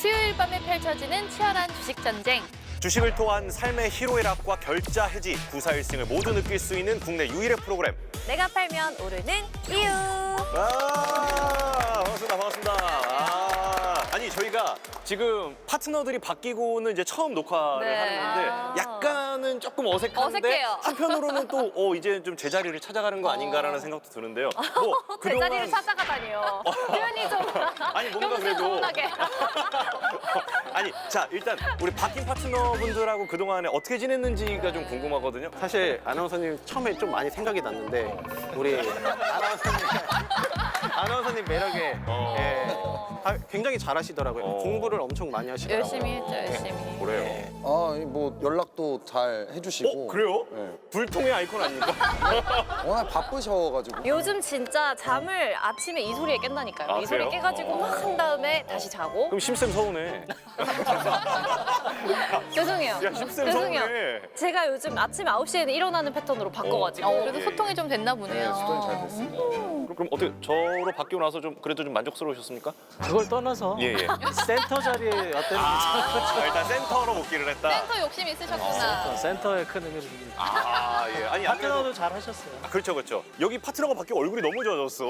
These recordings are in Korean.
수요일 밤에 펼쳐지는 치열한 주식 전쟁. 주식을 통한 삶의 희로애락과 결자 해지, 구사일승을 모두 느낄 수 있는 국내 유일의 프로그램. 내가 팔면 오르는 이유. 아, 반갑습니다. 반갑습니다. 아, 저희가 지금 파트너들이 바뀌고는 이제 처음 녹화를 네. 하는 건데 아. 약간은 조금 어색한데 어색해요. 한편으로는 또 어, 이제 좀 제자리를 찾아가는 거 아닌가라는 생각도 드는데요. 뭐 제 자리를 그동안 찾아가다니요. 표현이 좀 아니 뭔가 그래도 겸손하게. 아니 자 일단 우리 바뀐 파트너분들하고 그동안에 어떻게 지냈는지가 좀 궁금하거든요. 사실 아나운서님 처음에 좀 많이 생각이 났는데 우리 아나운서님 아나운서님 매력에 어. 예, 아, 굉장히 잘하시더라고요. 어. 공부를 엄청 많이 하시더라고요. 열심히 했죠, 열심히. 그래요. 아, 이뭐 연락도 잘 해주시고. 어 그래요? 네. 불통의 아이콘 아닙니까? 워낙 바쁘셔가지고. 요즘 진짜 잠을 아침에 이 소리에 깬다니까요. 아, 이 그래요? 깨가지고 막 한 다음에 다시 자고. 그럼 심쌤 서운해. 죄송해요. 야 심쌤 죄송해요. 서운해. 제가 요즘 아침 9시에는 일어나는 패턴으로 바꿔가지고. 어, 그래도 예, 소통이 좀 됐나 보네요. 네, 수동이 잘 됐어요. 그럼, 그럼 어떻게 저로 바뀌고 나서 좀 그래도 좀 만족스러우셨습니까? 그걸 떠나서 예 예. 센터 자리에 어땠는지 아, 일단 센터로 복귀를 했다. 센터 욕심 있으셨구나. 센터에 큰 의미를 줍니다. 아 예. 아니 안 그래도 파트너도 잘 하셨어요. 아, 그렇죠 그렇죠. 여기 파트너가 바뀌고 얼굴이 너무 좋아졌어.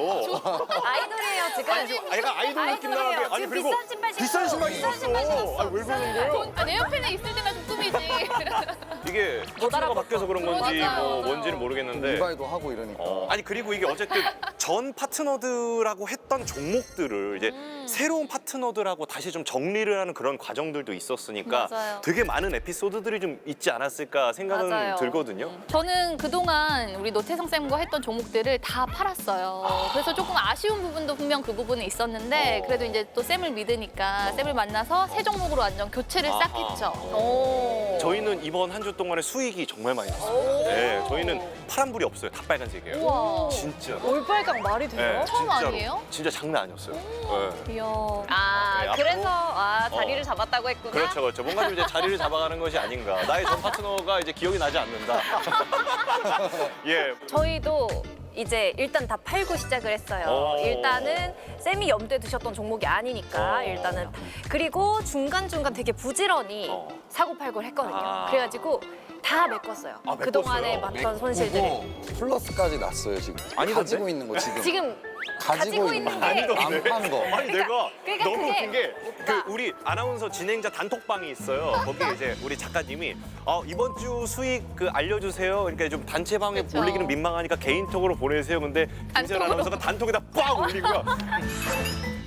아이돌이에요, 지금. 아, 얘가 아이돌 느낌 나는데 아이돌이에요. 아니 지금 그리고 비싼 신발 신고. 비싼 신발 비싼 신발 신었어. 신었어. 아니 왜 그러는 거예요? 아니, 에어팬에 있을 때가 좀 꿈이지. 이게 파트너가. 바뀌어서 그런 건지 맞아요, 뭐 맞아요. 뭔지는 모르겠는데. 인바이도 하고 이러니까. 어, 아니 그리고 이게 어쨌든 전 파트너들하고 했던 종목들을 이제 음. 새로운 파트너들하고 다시 좀 정리를 하는 그런 과정들도 있었으니까 맞아요. 되게 많은 에피소드들이 좀 있지 않았을까 생각은 맞아요. 들거든요. 저는 그동안 우리 노태성 쌤과 했던 종목들을 다 팔았어요. 그래서 조금 아쉬운 부분도 분명 그 부분에 있었는데 어. 그래도 이제 또 쌤을 믿으니까 쌤을 만나서 새 종목으로 완전 교체를 싹 아하. 했죠. 오. 저희는 이번 한 주 동안에 수익이 정말 많이 났어요. 네, 저희는 파란불이 없어요. 다 빨간색이에요. 우와. 진짜. 올빨강 말이 돼요? 네, 처음 진짜로. 아니에요? 진짜 장난 아니었어요. 네. 이야. 아, 네, 그래서 아, 자리를 어. 잡았다고 했구나. 그렇죠, 그렇죠. 뭔가 좀 이제 자리를 잡아가는 것이 아닌가. 나의 전 파트너가 이제 기억이 나지 않는다. 예. 저희도 이제 일단 다 팔고 시작을 했어요. 오. 일단은 쌤이 염두에 두셨던 종목이 아니니까 어. 일단은 그리고 중간 중간 되게 부지런히 어. 사고 팔고를 했거든요. 아. 그래가지고 다 메꿨어요. 아, 그 동안에 메꿨어요? 많던 손실들을. 그거 플러스까지 났어요, 지금. 아니던데? 가지고 있는 거 지금. 지금 가지고, 가지고 있는 있는 거. 게안판 거. 아니 내가 그러니까 너무 그게 웃긴 게 그 오빠. 우리 아나운서 진행자 단톡방이 있어요. 거기에 이제 우리 작가님이 어, 이번 주 수익 그 알려주세요. 그러니까 좀 단체방에 그쵸. 올리기는 민망하니까 개인톡으로 보내세요. 근데 김세현 단톡으로. 아나운서가 단톡에다 빡 올리고요.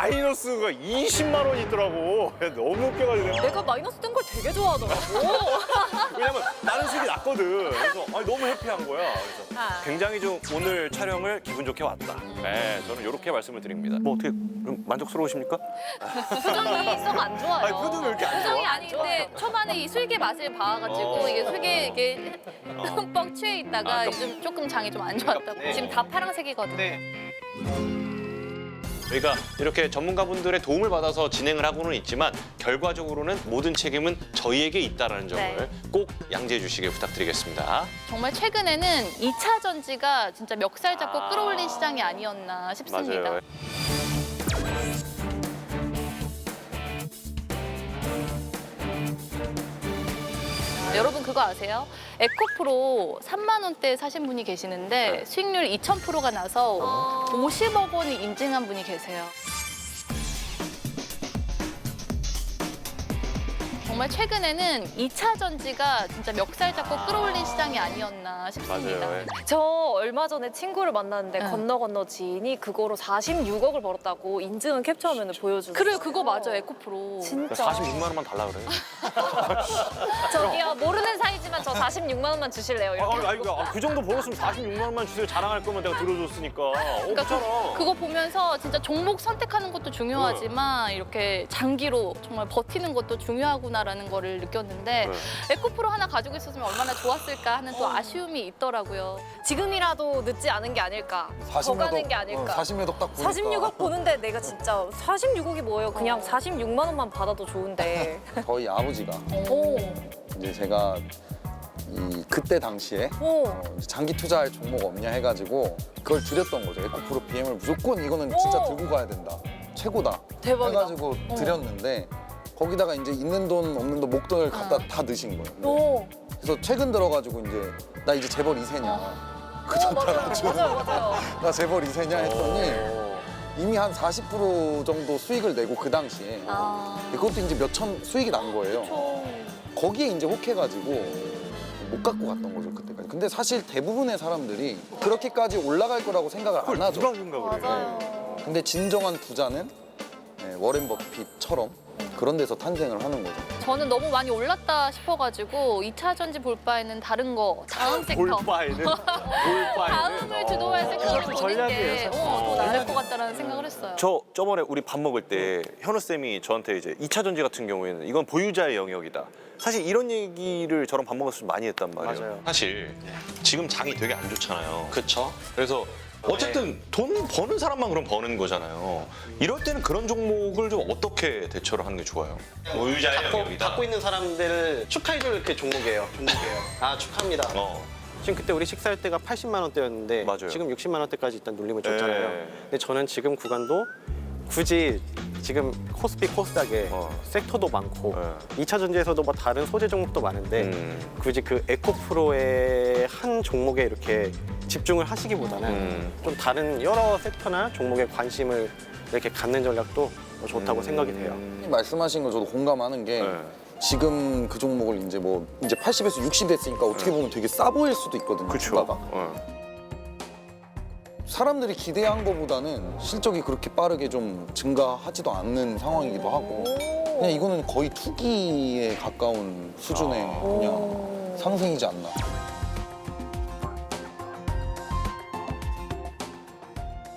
마이너스가 20만 원이 있더라고. 너무 웃겨가지고. 내가 마이너스 뜬 걸 되게 좋아하더라고. 왜냐면 나는 수익이 났거든. 그래서 아니, 너무 해피한 거야. 그래서 아. 굉장히 좀 오늘 촬영을 기분 좋게 왔다. 네, 저는 이렇게 말씀을 드립니다. 뭐 어떻게 좀 만족스러우십니까? 표정이 썩 안 좋아요. 아니 표정이 왜 이렇게 안 표정이 좋아? 아니 근데 초반에 이 술계 맛을 봐가지고 어. 이게 술계 이게 흠뻑 취해 있다가 아, 요즘 조금 장이 좀 안 좋았다고 네. 지금 다 파란색이거든요. 저희가 이렇게 전문가분들의 도움을 받아서 진행을 하고는 있지만 결과적으로는 모든 책임은 저희에게 있다라는 점을 네. 꼭 양지해 주시길 부탁드리겠습니다. 정말 최근에는 이차 전지가 진짜 멱살 잡고 아. 끌어올린 시장이 아니었나 싶습니다. 맞아요. 여러분 그거 아세요? 에코프로 3만 원대 사신 분이 계시는데 네. 수익률 2,000%가 나서 50억 원이 인증한 분이 계세요. 정말 최근에는 이차 전지가 진짜 멱살 잡고 끌어올린 시장이 아니었나 싶습니다. 맞아요. 예. 저 얼마 전에 친구를 만났는데 응. 건너 건너 지인이 그거로 46억을 벌었다고 인증한 캡처화면을 보여주는 그래요. 그거 맞아, 에코프로. 진짜. 46만 원만 달라 그래. 저기요 모르는 사이지만 저 46만 원만 주실래요? 아, 이렇게. 아니, 아니, 아, 그 정도 벌었으면 46만 원만 주세요. 자랑할 거면 내가 들어줬으니까. 어, 그러니까 그렇잖아. 그, 그거 보면서 진짜 종목 선택하는 것도 중요하지만 이렇게 장기로 정말 버티는 것도 중요하구나 라는 거를 느꼈는데 네. 에코프로 하나 가지고 있었으면 얼마나 좋았을까 하는 또 아쉬움이 있더라고요. 지금이라도 늦지 않은 게 아닐까. 더 가는 게 아닐까. 40몇 억딱 보니까. 46억 보는데 내가 진짜 46억이 뭐예요? 그냥 어. 46만 원만 받아도 좋은데. 저희 아버지가 오. 이제 제가 이 그때 당시에 오. 어, 이제 장기 투자할 종목 없냐 해가지고 그걸 드렸던 거죠. 에코프로 BM을 무조건 이거는 진짜 오. 들고 가야 된다. 최고다. 대박이다. 해가지고 드렸는데 거기다가 이제 있는 돈 없는 돈 목돈을 갖다 다 넣으신 거예요. 오. 그래서 최근 들어가지고 이제 나 이제 재벌 2세냐. 그전 따라가지고 맞아요, 맞아요. 나 재벌 2세냐 했더니 어. 이미 한 40% 정도 수익을 내고 그 당시에 아. 그것도 이제 몇천 수익이 난 거예요. 거기에 이제 혹해가지고 못 갖고 갔던 거죠 그때까지. 근데 사실 대부분의 사람들이 그렇게까지 올라갈 거라고 생각을 안 하죠. 누가 생각을 해? 맞아요. 근데 진정한 부자는 네, 워렌 버핏처럼 그런 데서 탄생을 하는 거죠. 저는 너무 많이 올랐다 싶어가지고 2차 전지 볼 바에는 다른 거 다음 섹터 볼바에는 볼바에는 다음을 주도할 섹터를 보는 전략이에요, 게 사실. 어, 더 나을 것 같다는 생각을 했어요. 저 저번에 우리 밥 먹을 때 현우 쌤이 저한테 이제 2차 전지 같은 경우에는 이건 보유자의 영역이다. 사실 이런 얘기를 저랑 밥 먹었을 때 많이 했단 말이에요. 맞아요. 사실 지금 장이 되게 안 좋잖아요. 그렇죠? 그래서 어쨌든 돈 버는 사람만 그럼 버는 거잖아요. 이럴 때는 그런 종목을 좀 어떻게 대처를 하는 게 좋아요? 갖고, 영역이다. 갖고 있는 사람들을 축하해줄 그 종목이에요. 종목이에요. 아 축하합니다. 어. 지금 그때 우리 식사할 때가 80만 원대였는데 맞아요. 지금 60만 원대까지 일단 눌림을 줬잖아요. 네. 근데 저는 지금 구간도 굳이 지금 코스피 코스닥에 어. 섹터도 많고 네. 2차 전지에서도 뭐 다른 소재 종목도 많은데 음. 굳이 그 에코프로의 한 종목에 이렇게 집중을 하시기보다는 음. 좀 다른 여러 섹터나 종목에 관심을 이렇게 갖는 전략도 좋다고 음. 생각이 돼요. 말씀하신 거 저도 공감하는 게 네. 지금 그 종목을 이제 뭐 이제 80에서 60 됐으니까 어떻게 보면 되게 싸 보일 수도 있거든요. 그렇죠. 주가가. 어. 사람들이 기대한 것보다는 실적이 그렇게 빠르게 좀 증가하지도 않는 상황이기도 하고 그냥 이거는 거의 투기에 가까운 수준의 아. 그냥 상승이지 않나.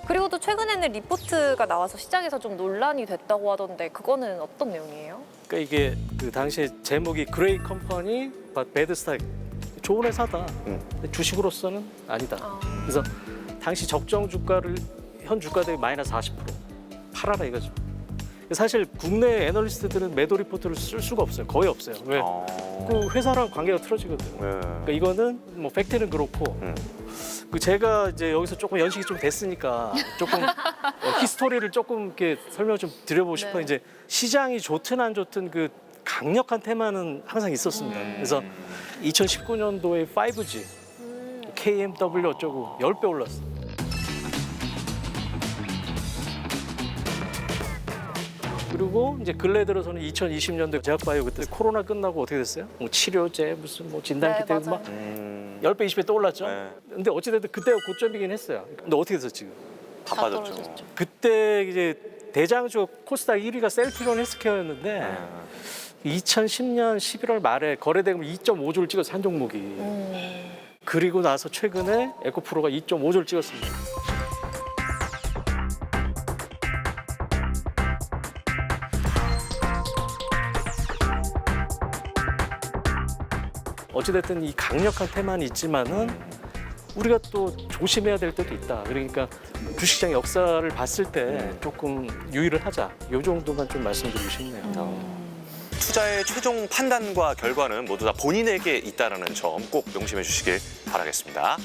그리고 또 최근에는 리포트가 나와서 시장에서 좀 논란이 됐다고 하던데 그거는 어떤 내용이에요? 그러니까 이게 그 당시에 제목이 그레이 컴퍼니 배드 스탁 좋은 회사다. 음. 근데 주식으로서는 아니다. 아. 그래서 당시 적정 주가를 현 주가 대비 마이너스 40% 팔아라 이거죠. 사실 국내 애널리스트들은 매도 리포트를 쓸 수가 없어요. 거의 없어요. 왜? 어. 그 회사랑 관계가 틀어지거든요. 네. 그러니까 이거는 뭐 팩트는 그렇고 음. 그 제가 이제 여기서 조금 연식이 좀 됐으니까 조금 어, 히스토리를 조금 이렇게 설명 좀 드려보고 싶어요. 네. 이제 시장이 좋든 안 좋든 그 강력한 테마는 항상 있었습니다. 그래서 2019년도에 5G, KMW 어쩌고 10배 올랐어. 그리고 이제 근래 들어서는 2020년도 제약바이오 그때 코로나 끝나고 어떻게 됐어요? 뭐 치료제 무슨 뭐 진단키트 네, 막 음. 10배, 20배 또 올랐죠. 네. 근데 어찌됐든 그때가 고점이긴 했어요. 근데 어떻게 됐어 지금? 다다 빠졌죠. 떨어졌죠. 그때 이제 대장주 코스닥 1위가 셀트리온 헬스케어였는데 네. 2010년 11월 말에 거래대금 2.5조를 찍어서 한 종목이. 그리고 나서 최근에 에코프로가 2.5조를 찍었습니다. 어찌됐든 이 강력한 테마는 있지만은 우리가 또 조심해야 될 때도 있다. 그러니까 주식시장 역사를 봤을 때 조금 유의를 하자. 요 정도만 좀 말씀드리고 싶네요. 투자의 최종 판단과 결과는 모두 다 본인에게 있다는 점 꼭 명심해 주시길 바라겠습니다.